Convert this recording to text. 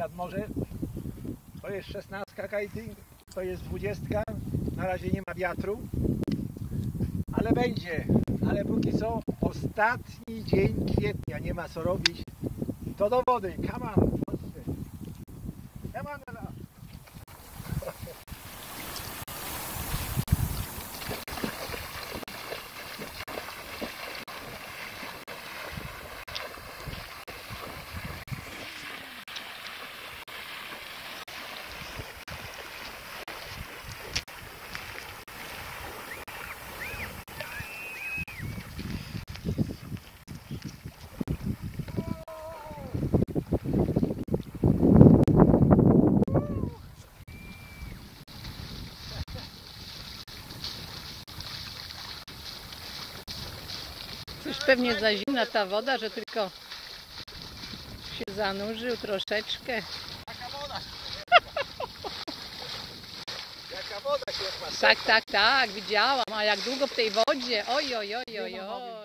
Nad morze. To jest 16 kiting, to jest 20. Na razie nie ma wiatru. Ale będzie. Ale póki co ostatni dzień kwietnia. Nie ma co robić. To do wody. Come on. chodźcie. Come on, Ela. Już pewnie za zimna ta woda, że tylko się zanurzył troszeczkę. Jaka woda. Jaka woda się. Tak, tak, tak, widziałam. A jak długo w tej wodzie? Oj, oj, oj, oj, oj.